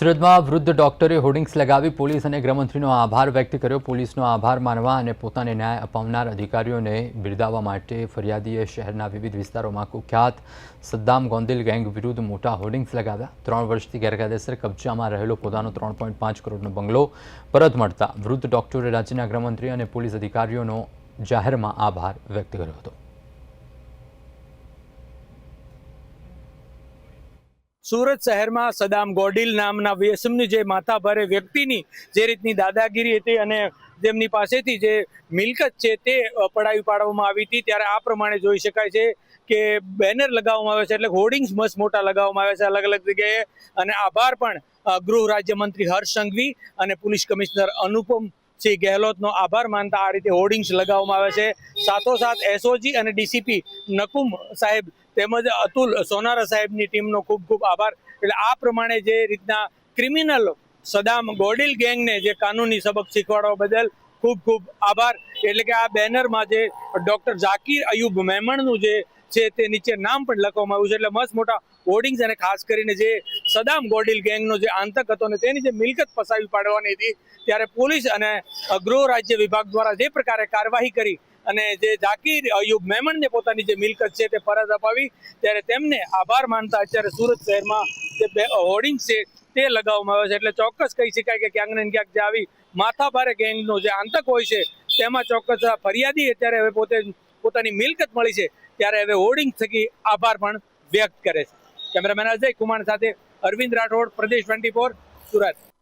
સુરતમાં વૃદ્ધ ડોક્ટરે હોર્ડિંગ્સ લગાવી પોલીસ અને ગૃહમંત્રીનો આભાર વ્યક્ત કર્યો. પોલીસનો આભાર માનવા અને પોતાને ન્યાય અપાવનાર અધિકારીઓને બિરદાવવા માટે ફરિયાદીએ શહેરના વિવિધ વિસ્તારોમાં કુખ્યાત સદ્દામ ગોંદિલ ગેંગ વિરુદ્ધ મોટા હોર્ડિંગ્સ લગાવ્યા. ત્રણ વર્ષથી ગેરકાયદેસર કબજામાં રહેલો પોતાનો ત્રણ પોઈન્ટ પાંચ કરોડનો બંગલો પરત મળતા વૃદ્ધ ડોક્ટરે રાજ્યના ગૃહમંત્રી અને પોલીસ અધિકારીઓનો જાહેરમાં આભાર વ્યક્ત કર્યો હતો. સુરત શહેરમાં સદામ ગોડિલ નામના વ્યસમની જે માથાભારે વ્યક્તિની જે રીતની દાદાગીરી હતી અને જેમની પાસેથી જે મિલકત છે તે પડાવી પાડવામાં આવી હતી, ત્યારે આ પ્રમાણે જોઈ શકાય છે કે બેનર લગાવવામાં આવે છે, એટલે હોર્ડિંગ્સ મસ્ત મોટા લગાવવામાં આવે છે અલગ અલગ જગ્યાએ. અને આભાર પણ ગૃહ રાજ્યમંત્રી હર્ષ સંઘવી અને પોલીસ કમિશનર અનુપમ સિંહ ગેહલોતનો આભાર માનતા આ રીતે હોર્ડિંગ્સ લગાવવામાં આવે છે. સાથોસાથ એસઓજી અને ડીસીપી નકુમ સાહેબ તેમજ અતુલ સોનારા સાહેબની ટીમનો ખૂબ ખૂબ આભાર. એટલે આ પ્રમાણે જે રીતના ક્રિમિનલ સદામ ગોડિલ ગેંગને જે કાનૂની સબક શીખવાડવા બદલ ખૂબ ખૂબ આભાર. એટલે કે આ બેનરમાં જે ડૉક્ટર ઝાકીર અયુબ મેમણનું જે છે તે નીચે નામ પણ લખવામાં આવ્યું છે. એટલે મસ્ત મોટા હોર્ડિંગ્સ અને ખાસ કરીને જે સદામ ગોડિલ ગેંગનો જે આંતક હતો ને તેની જે મિલકત પસાવી પાડવાની હતી, ત્યારે પોલીસ અને ગૃહ રાજ્ય વિભાગ દ્વારા જે પ્રકારે કાર્યવાહી કરી અને જે ઝાકીર અયુબ મેમણને પોતાની જે મિલકત છે તે પરત અપાવી, ત્યારે તેમને આભાર માનતા અત્યારે સુરત શહેરમાં જે હોર્ડિંગ્સ હોર્ડિંગ છે તે લગાવવામાં આવે છે. એટલે ચોક્કસ કહી શકાય કે ક્યાંક ને ક્યાંક જે આવી માથાભારે ગેંગનો જે આંતક હોય છે, તેમાં ચોક્કસ ફરિયાદી અત્યારે હવે પોતે પોતાની મિલકત મળી છે ત્યારે હવે હોર્ડિંગ થકી આભાર પણ વ્યક્ત કરે છે. કેમેરામેન અજય કુમાર સાથે અરવિંદ રાઠોડ, પ્રદેશ ટ્વેન્ટી સુરત.